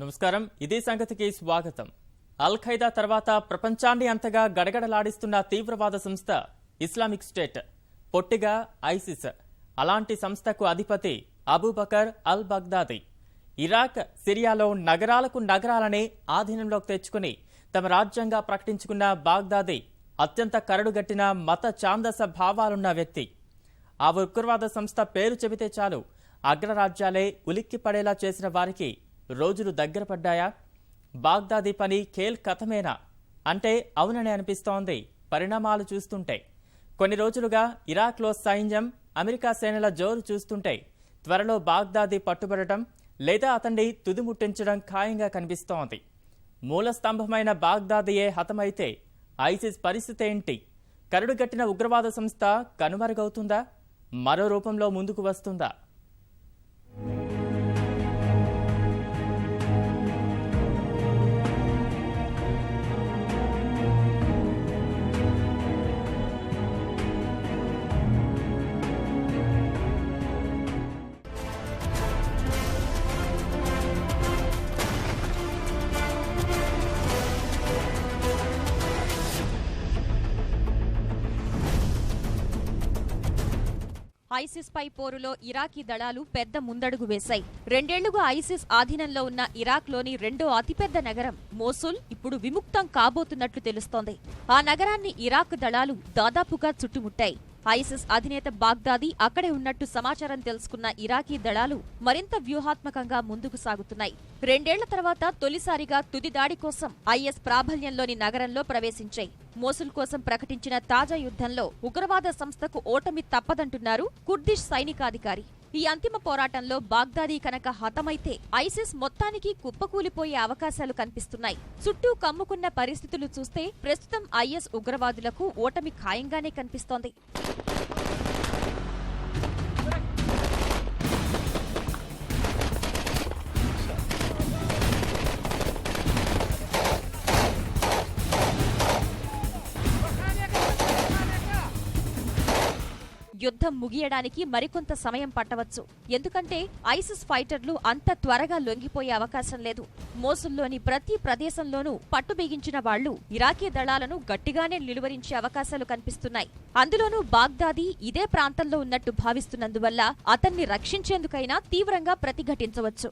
నమస్కారం. ఇదే సంగతికి స్వాగతం. అల్ ఖైదా తర్వాత ప్రపంచాన్ని అంతగా గడగడలాడిస్తున్న తీవ్రవాద సంస్థ ఇస్లామిక్ స్టేట్ పొట్టిగా ఐసిస్. అలాంటి సంస్థకు అధిపతి అబూబకర్ అల్ బగ్దాది ఇరాక్ సిరియాలో నగరాలకు నగరాలనే ఆధీనంలోకి తెచ్చుకుని తమ రాజ్యంగా ప్రకటించుకున్న బాగ్దాది అత్యంత కరడుగట్టిన మత ఛాందస భావాలున్న వ్యక్తి. ఆ ఉగ్రవాద సంస్థ పేరు చెబితే చాలు అగ్రరాజ్యాలే ఉలిక్కి పడేలా చేసిన వారికి రోజులు దగ్గర పడ్డాయా? బాగ్దాది పని ఖేల్ కథమేనా? అంటే అవునని అనిపిస్తోంది పరిణామాలు చూస్తుంటే. కొన్ని రోజులుగా ఇరాక్లో సైన్యం అమెరికా సేనల జోరు చూస్తుంటే. త్వరలో బాగ్దాది పట్టుబడటం లేదా అతన్ని తుదిముట్టించడం ఖాయంగా కనిపిస్తోంది. మూల స్తంభమైన బాగ్దాదియే హతమైతే ఐసిస్ పరిస్థితి ఏంటి? కరుడుగట్టిన ఉగ్రవాద సంస్థ కనుమరుగవుతుందా? మరో రూపంలో ముందుకు వస్తుందా? ఐసిస్ పై పోరులో ఇరాకీ దళాలు పెద్ద ముందడుగు వేశాయి. రెండేళ్ళుగా ఐసిస్ ఆధీనంలో ఉన్న ఇరాక్లోని రెండో అతిపెద్ద నగరం మోసుల్ ఇప్పుడు విముక్తం కాబోతున్నట్లు తెలుస్తోంది. ఆ నగరాన్ని ఇరాక్ దళాలు దాదాపుగా చుట్టుముట్టాయి. ఐసిస్ అధినేత బాగ్దాది అక్కడే ఉన్నట్టు సమాచారం తెలుసుకున్న ఇరాకీ దళాలు మరింత వ్యూహాత్మకంగా ముందుకు సాగుతున్నాయి. రెండేళ్ళ తర్వాత తొలిసారిగా తుది దాడి కోసం ఐఎస్ ప్రాబల్యంలోని నగరంలో ప్రవేశించాయి. మోసుల్ కోసం ప్రకటించిన తాజా యుద్ధంలో ఉగ్రవాద సంస్థకు ఓటమి తప్పదంటున్నారు కుర్దిష్ సైనికాధికారి. ఈ అంతిమ పోరాటంలో బాగ్దాదీ కనుక హతమైతే ఐసిస్ మొత్తానికి కుప్పకూలిపోయే అవకాశాలు కనిపిస్తున్నాయి. చుట్టూ కమ్ముకున్న పరిస్థితులు చూస్తే ప్రస్తుతం ఐఎస్ ఉగ్రవాదులకు ఓటమి ఖాయంగానే కనిపిస్తోంది. యుద్ధం ముగియడానికి మరికొంత సమయం పట్టవచ్చు. ఎందుకంటే ఐసిస్ ఫైటర్లు అంత త్వరగా లొంగిపోయే అవకాశం లేదు. మోసుల్లోని ప్రతి ప్రదేశంలోనూ పట్టు బిగించిన వాళ్ళు ఇరాకీ దళాలను గట్టిగానే నిలువరించే అవకాశాలు కనిపిస్తున్నాయి. అందులోనూ బాగ్దాది ఇదే ప్రాంతంలో ఉన్నట్టు భావిస్తున్నందువల్ల అతన్ని రక్షించేందుకైనా తీవ్రంగా ప్రతిఘటించవచ్చు.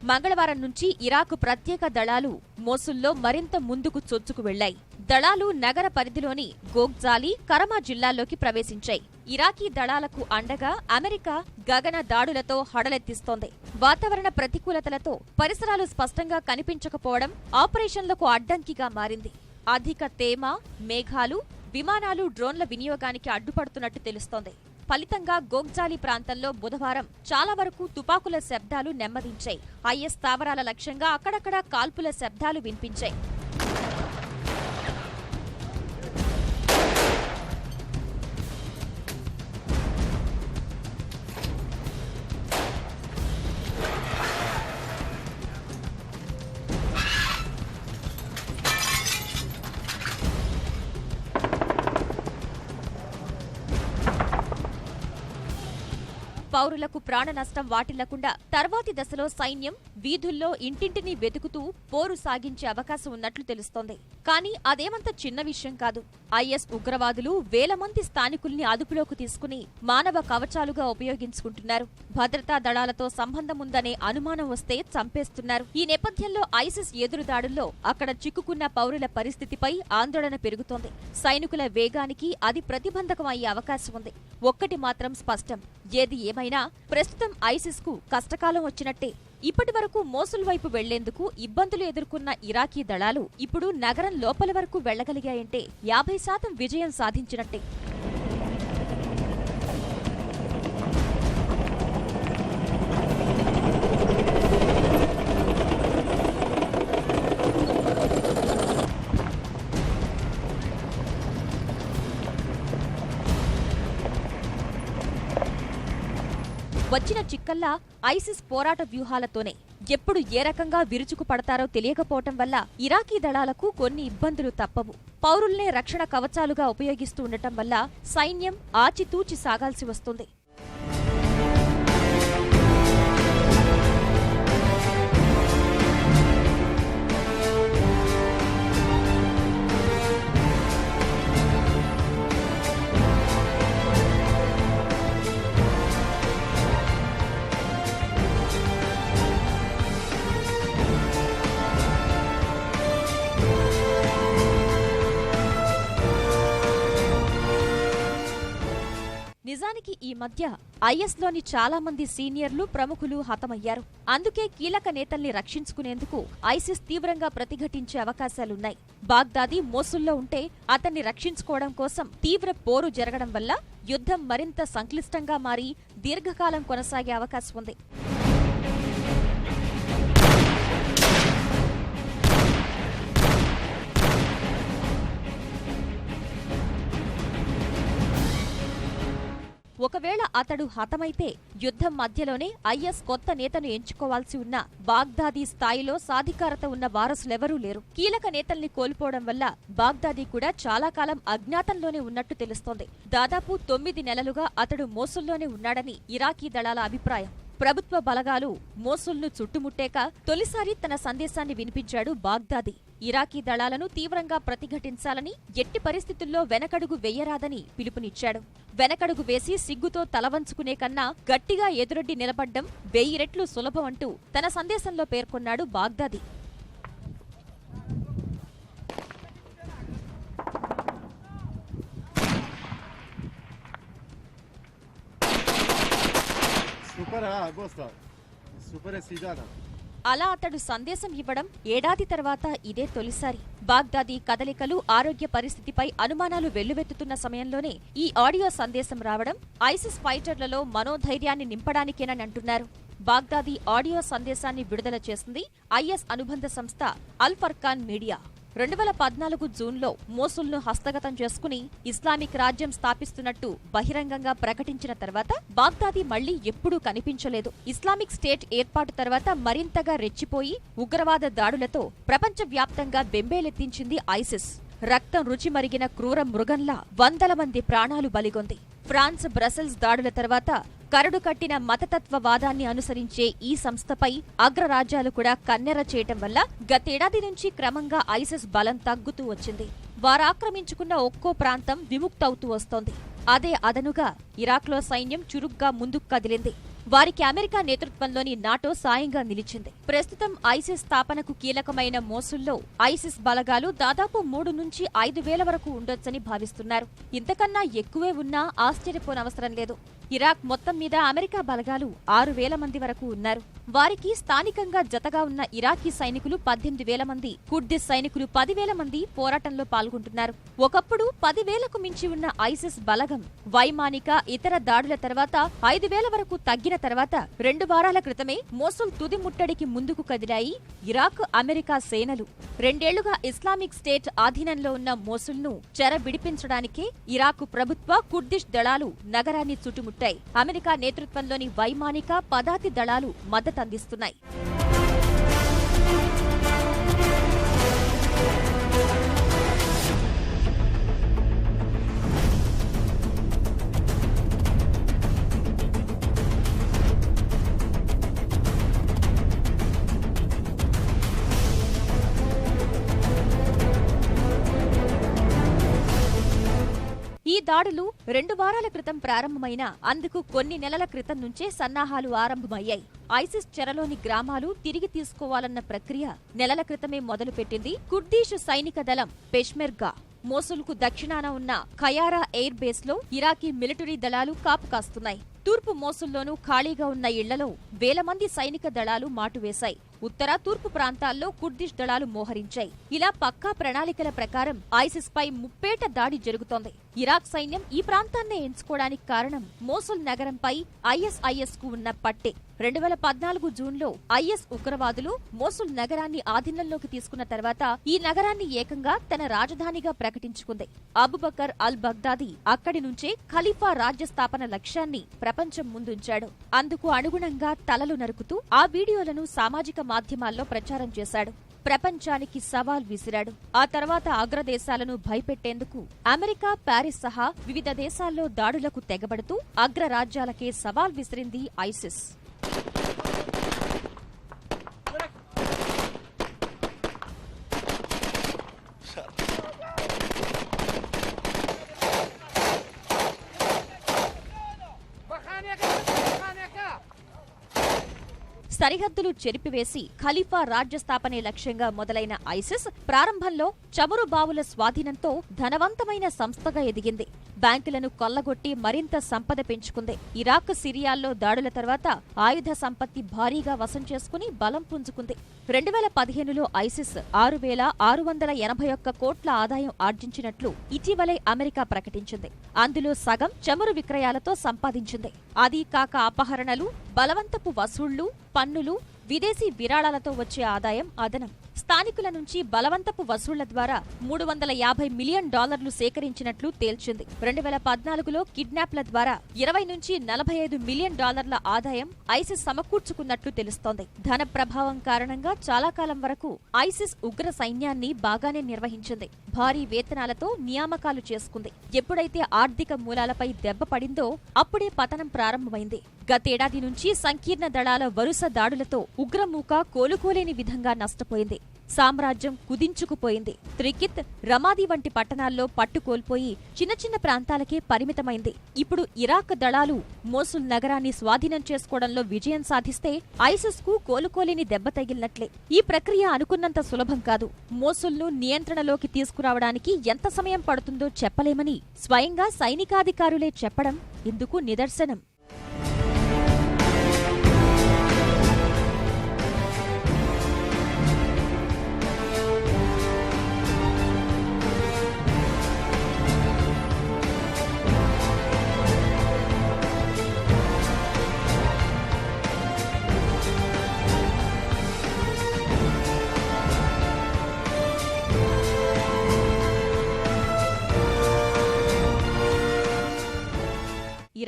మంగళవారం నుంచి ఇరాక్ ప్రత్యేక దళాలు మోసుల్లో మరింత ముందుకు చొచ్చుకు వెళ్ళాయి దళాలు నగర పరిధిలోని గోగ్జాలి కరమా జిల్లాల్లోకి ప్రవేశించాయి. ఇరాకీ దళాలకు అండగా అమెరికా గగన దాడులతో హడలెత్తిస్తోంది. వాతావరణ ప్రతికూలతలతో పరిసరాలు స్పష్టంగా కనిపించకపోవడం ఆపరేషన్లకు అడ్డంకిగా మారింది. అధిక తేమ మేఘాలు విమానాలు డ్రోన్ల వినియోగానికి అడ్డుపడుతున్నట్టు తెలుస్తోంది. ఫలితంగా గోగ్జాలి ప్రాంతంలో బుధవారం చాలా వరకు తుపాకుల శబ్దాలు నెమ్మదించాయి. ఐఎస్ స్థావరాల లక్ష్యంగా అక్కడక్కడ కాల్పుల శబ్దాలు వినిపించాయి. పౌరులకు ప్రాణ నష్టం వాటిల్లకుండా తర్వాతి దశలో సైన్యం వీధుల్లో ఇంటింటిని వెతుకుతూ పోరు సాగించే అవకాశం ఉన్నట్లు తెలుస్తోంది. కానీ అదేమంత చిన్న విషయం కాదు. ఐఎస్ ఉగ్రవాదులు వేల మంది స్థానికుల్ని అదుపులోకి తీసుకుని మానవ కవచాలుగా ఉపయోగించుకుంటున్నారు. భద్రతా దళాలతో సంబంధం ఉందనే అనుమానం వస్తే చంపేస్తున్నారు. ఈ నేపథ్యంలో ఐసిస్ ఎదురుదాడుల్లో అక్కడ చిక్కుకున్న పౌరుల పరిస్థితిపై ఆందోళన పెరుగుతోంది. సైనికుల వేగానికి అది ప్రతిబంధకం అయ్యే అవకాశం ఉంది. ఒక్కటి మాత్రం స్పష్టం. ఏది ఏమైనా ప్రస్తుతం ఐసిస్కు కష్టకాలం వచ్చినట్టే. ఇప్పటి వరకు మోసుల్ వైపు వెళ్ళేందుకు ఇబ్బందులు ఎదుర్కొన్న ఇరాకీ దళాలు ఇప్పుడు నగరం లోపల వరకు వెళ్ళగలిగాయంటే యాభై శాతం విజయం సాధించినట్టే. వచ్చిన చిక్కల్లా ఐసిస్ పోరాట వ్యూహాలతోనే ఎప్పుడు ఏ రకంగా విరుచుకు పడతారో తెలియకపోవటం వల్ల ఇరాకీ దళాలకు కొన్ని ఇబ్బందులు తప్పవు. పౌరుల్నే రక్షణ కవచాలుగా ఉపయోగిస్తూ ఉండటం వల్ల సైన్యం ఆచితూచి సాగాల్సి వస్తుంది. నిజానికి ఈ మధ్య ఐఎస్లోని చాలా మంది సీనియర్లు ప్రముఖులు హతమయ్యారు. అందుకే కీలక నేతల్ని రక్షించుకునేందుకు ఐసిస్ తీవ్రంగా ప్రతిఘటించే అవకాశాలున్నాయి. బాగ్దాది మోసుల్లో ఉంటే అతన్ని రక్షించుకోవడం కోసం తీవ్ర పోరు జరగడం వల్ల యుద్ధం మరింత సంక్లిష్టంగా మారి దీర్ఘకాలం కొనసాగే అవకాశం ఉంది. ఒకవేళ అతడు హతమైతే యుద్ధం మధ్యలోనే ఐఎస్ కొత్త నేతను ఎంచుకోవాల్సి ఉన్న బాగ్దాదీ స్థాయిలో సాధికారత ఉన్న వారసులెవరూ లేరు. కీలక నేతల్ని కోల్పోవడం వల్ల బాగ్దాదీ కూడా చాలా కాలం అజ్ఞాతంలోనే ఉన్నట్టు తెలుస్తోంది. దాదాపు తొమ్మిది నెలలుగా అతడు మోసుల్లోనే ఉన్నాడని ఇరాకీ దళాల అభిప్రాయం. ప్రభుత్వ బలగాలు మోసుల్ను చుట్టుముట్టాక తొలిసారి తన సందేశాన్ని వినిపించాడు బాగ్దాది. ఇరాకీ దళాలను తీవ్రంగా ప్రతిఘటించాలని ఎట్టి పరిస్థితుల్లో వెనకడుగు వెయ్యరాదని పిలుపునిచ్చాడు. వెనకడుగు వేసి సిగ్గుతో తలవంచుకునే కన్నా గట్టిగా ఎదురొడ్డి నిలబడ్డం వెయ్యి రెట్లు సులభం అంటూ తన సందేశంలో పేర్కొన్నాడు బాగ్దాది. Super super Agosta. అలా అతడు సందేశం ఇవ్వడం ఏడాది తర్వాత ఇదే తొలిసారి. బాగ్దాది కదలికలు ఆరోగ్య పరిస్థితిపై అనుమానాలు వెల్లువెత్తుతున్న సమయంలోనే ఈ ఆడియో సందేశం రావడం ఐసిస్ ఫైటర్లలో మనోధైర్యాన్ని నింపడానికేనని అంటున్నారు. బాగ్దాది ఆడియో సందేశాన్ని విడుదల చేసింది ఐఎస్ అనుబంధ సంస్థ అల్ ఫర్కాన్ మీడియా. రెండు వేల పద్నాలుగు జూన్లో మోసుల్ను హస్తగతం చేసుకుని ఇస్లామిక్ రాజ్యం స్థాపిస్తున్నట్టు బహిరంగంగా ప్రకటించిన తర్వాత బాగ్దాది మళ్ళీ ఎప్పుడూ కనిపించలేదు. ఇస్లామిక్ స్టేట్ ఏర్పాటు తర్వాత మరింతగా రెచ్చిపోయి ఉగ్రవాద దాడులతో ప్రపంచవ్యాప్తంగా బెంబేలెత్తించింది ఐసిస్. రక్తం రుచి మరిగిన క్రూర మృగంలా వందల మంది ప్రాణాలు బలిగొంది. ఫ్రాన్స్ బ్రసెల్స్ దాడుల తర్వాత కరడు కట్టిన మతతత్వవాదాన్ని అనుసరించే ఈ సంస్థపై అగ్రరాజ్యాలు కూడా కన్నెర చేయటం వల్ల గతేడాది నుంచి క్రమంగా ఐసిస్ బలం తగ్గుతూ వచ్చింది. వారాక్రమించుకున్న ఒక్కో ప్రాంతం విముక్తవుతూ వస్తోంది. అదే అదనుగా ఇరాక్లో సైన్యం చురుగ్గా ముందుకు కదిలింది. వారికి అమెరికా నేతృత్వంలోని నాటో సాయంగా నిలిచింది. ప్రస్తుతం ఐసిస్ స్థాపనకు కీలకమైన మోసుల్లో ఐసిస్ బలగాలు దాదాపు మూడు నుంచి ఐదు వేల వరకు ఉండొచ్చని భావిస్తున్నారు. ఇంతకన్నా ఎక్కువే ఉన్నా ఆశ్చర్యపోనవసరం లేదు. ఇరాక్ మొత్తం మీద అమెరికా బలగాలు ఆరు వేల మంది వరకు ఉన్నారు. వారికి స్థానికంగా జతగా ఉన్న ఇరాకీ సైనికులు పద్దెనిమిది వేల మంది కుర్దిస్ సైనికులు పదివేల మంది పోరాటంలో పాల్గొంటున్నారు. ఒకప్పుడు పదివేలకు మించి ఉన్న ఐసిస్ బలగం వైమానిక ఇతర దాడుల తర్వాత ఐదు వేల వరకు తగ్గిన తర్వాత రెండు వారాల క్రితమే మోసుల్ తుది ముట్టడికి ముందుకు కదిలాయి ఇరాక్ అమెరికా సేనలు. రెండేళ్ళుగా ఇస్లామిక్ స్టేట్ ఆధీనంలో ఉన్న మోసుల్ను చెర విడిపించడానికే ఇరాక్ ప్రభుత్వ కుర్దిష్ దళాలు నగరాన్ని చుట్టుముట్టాయి అమెరికా నేతృత్వంలోని వైమానిక పదాతి దళాలు మద్దతందిస్తున్నాయి రెండు వారాల క్రితం ప్రారంభమైన అందుకు కొన్ని నెలల క్రితం నుంచే సన్నాహాలు ఆరంభమయ్యాయి. ఐసిస్ చెరలోని గ్రామాలు తిరిగి తీసుకోవాలన్న ప్రక్రియ నెలల క్రితమే మొదలుపెట్టింది. కుర్దీష్ సైనిక దళం పెష్మెర్గా మోసుల్కు దక్షిణాన ఉన్న ఖయారా ఎయిర్ బేస్లో ఇరాకీ మిలిటరీ దళాలు కాపు కాస్తున్నాయి. తూర్పు మోసుల్లోనూ ఖాళీగా ఉన్న ఇళ్ళలో వేల మంది సైనిక దళాలు మాటువేశాయి ఉత్తర తూర్పు ప్రాంతాల్లో కుర్దిష్ దళాలు మోహరించాయి. ఇలా పక్కా ప్రణాళికల ప్రకారం ఐసిస్ పై ముప్పేట దాడి జరుగుతోంది. ఇరాక్ సైన్యం ఈ ప్రాంతాన్నే ఎంచుకోవడానికి కారణం మోసుల్ నగరంపై ఐఎస్ఐఎస్కు ఉన్న పట్టే. రెండు వేల పద్నాలుగు జూన్లో ఐఎస్ ఉగ్రవాదులు మోసుల్ నగరాన్ని ఆధీనంలోకి తీసుకున్న తర్వాత ఈ నగరాన్ని ఏకంగా తన రాజధానిగా ప్రకటించుకుంది. అబుబకర్ అల్ బగ్దాది అక్కడి నుంచే ఖలీఫా రాజ్య స్థాపన లక్ష్యాన్ని ప్రపంచం ముందుంచాడు. అందుకు అనుగుణంగా తలలు నరుకుతూ ఆ వీడియోలను సామాజిక మాధ్యమాల్లో ప్రచారం చేశాడు. ప్రపంచానికి సవాల్ విసిరాడు. ఆ తర్వాత అగ్రదేశాలను భయపెట్టేందుకు అమెరికా ప్యారిస్ సహా వివిధ దేశాల్లో దాడులకు తెగబడుతూ అగ్రరాజ్యాలకే సవాల్ విసిరింది ఐసిస్. సరిహద్దులు చెరిపివేసి ఖలీఫా రాజ్య స్థాపనే లక్ష్యంగా మొదలైన ఐసిస్ ప్రారంభంలో చమురు బావుల స్వాధీనంతో ధనవంతమైన సంస్థగా ఎదిగింది. బ్యాంకులను కొల్లగొట్టి మరింత సంపద పెంచుకుంది. ఇరాక్ సిరియాల్లో దాడుల తర్వాత ఆయుధ సంపత్తి భారీగా వశం చేసుకుని బలం పుంజుకుంది. రెండు వేల పదిహేనులో ఐసిస్ ఆరు వేల ఆరు వందల ఎనభై ఒక్క కోట్ల ఆదాయం ఆర్జించినట్లు ఇటీవలే అమెరికా ప్రకటించింది. అందులో సగం చమురు విక్రయాలతో సంపాదించింది. అది కాక అపహరణలు బలవంతపు వసూళ్ళు పన్నులు విదేశీ విరాళాలతో వచ్చే ఆదాయం అదనం. స్థానికుల నుంచి బలవంతపు వసూళ్ళ ద్వారా మూడు వందల యాభై మిలియన్ డాలర్లు సేకరించినట్లు తేల్చింది. రెండు వేల పద్నాలుగులో కిడ్నాప్ల ద్వారా ఇరవై నుంచి నలభై ఐదు మిలియన్ డాలర్ల ఆదాయం ఐసిస్ సమకూర్చుకున్నట్లు తెలుస్తోంది. ధన ప్రభావం కారణంగా చాలా కాలం వరకు ఐసిస్ ఉగ్ర సైన్యాన్ని బాగానే నిర్వహించింది. భారీ వేతనాలతో నియామకాలు చేసుకుంది. ఎప్పుడైతే ఆర్థిక మూలాలపై దెబ్బ పడిందో అప్పుడే పతనం ప్రారంభమైంది. గతేడాది నుంచి సంకీర్ణ దళాల వరుస దాడులతో ఉగ్రమూక కోలుకోలేని విధంగా నష్టపోయింది. సామ్రాజ్యం కుదించుకుపోయింది. త్రికిత్ రమాది వంటి పట్టణాల్లో పట్టు కోల్పోయి చిన్న చిన్న ప్రాంతాలకే పరిమితమైంది. ఇప్పుడు ఇరాక్ దళాలు మోసుల్ నగరాన్ని స్వాధీనం చేసుకోవడంలో విజయం సాధిస్తే ఐసిస్కు కోలుకోలేని దెబ్బ తగిలినట్లే. ఈ ప్రక్రియ అనుకున్నంత సులభం కాదు. మోసుల్ను నియంత్రణలోకి తీసుకురావడానికి ఎంత సమయం పడుతుందో చెప్పలేమని స్వయంగా సైనికాధికారులే చెప్పడం ఇందుకు నిదర్శనం.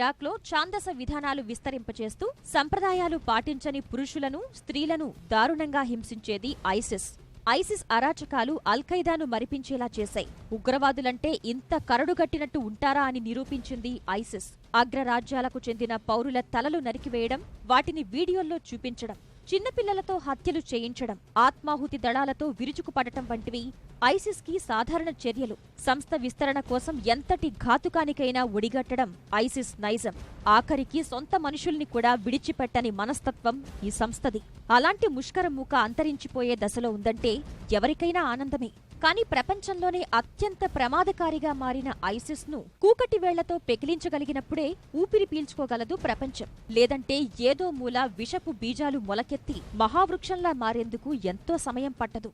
ఇరాక్లో చాందస విధానాలు విస్తరింపచేస్తూ సంప్రదాయాలు పాటించని పురుషులను స్త్రీలను దారుణంగా హింసించేది ఐసిస్. ఐసిస్ అరాచకాలు అల్ఖైదాను మరిపించేలా చేశాయి. ఉగ్రవాదులంటే ఇంత కరడుగట్టినట్టు ఉంటారా అని నిరూపించింది ఐసిస్. అగ్రరాజ్యాలకు చెందిన పౌరుల తలలు నరికివేయడం వాటిని వీడియోల్లో చూపించడం చిన్నపిల్లలతో హత్యలు చేయించడం ఆత్మాహుతి దళాలతో విరుచుకుపడటం వంటివి ఐసిస్కి సాధారణ చర్యలు. సంస్థ విస్తరణ కోసం ఎంతటి ఘాతుకానికైనా ఒడిగట్టడం ఐసిస్ నైజం. ఆఖరికి సొంత మనుషుల్ని కూడా విడిచిపెట్టని మనస్తత్వం ఈ సంస్థది. అలాంటి ముష్కర మూక అంతరించిపోయే దశలో ఉందంటే ఎవరికైనా ఆనందమే. కానీ ప్రపంచంలోనే అత్యంత ప్రమాదకారిగా మారిన ఐసిస్ను కూకటి వేళ్ళతో పెకిలించగలిగినప్పుడే ఊపిరి పీల్చుకోగలదు ప్రపంచం. లేదంటే ఏదో మూల విషపు బీజాలు మొలకెత్తి మహావృక్షంలా మారేందుకు ఎంతో సమయం పట్టదు.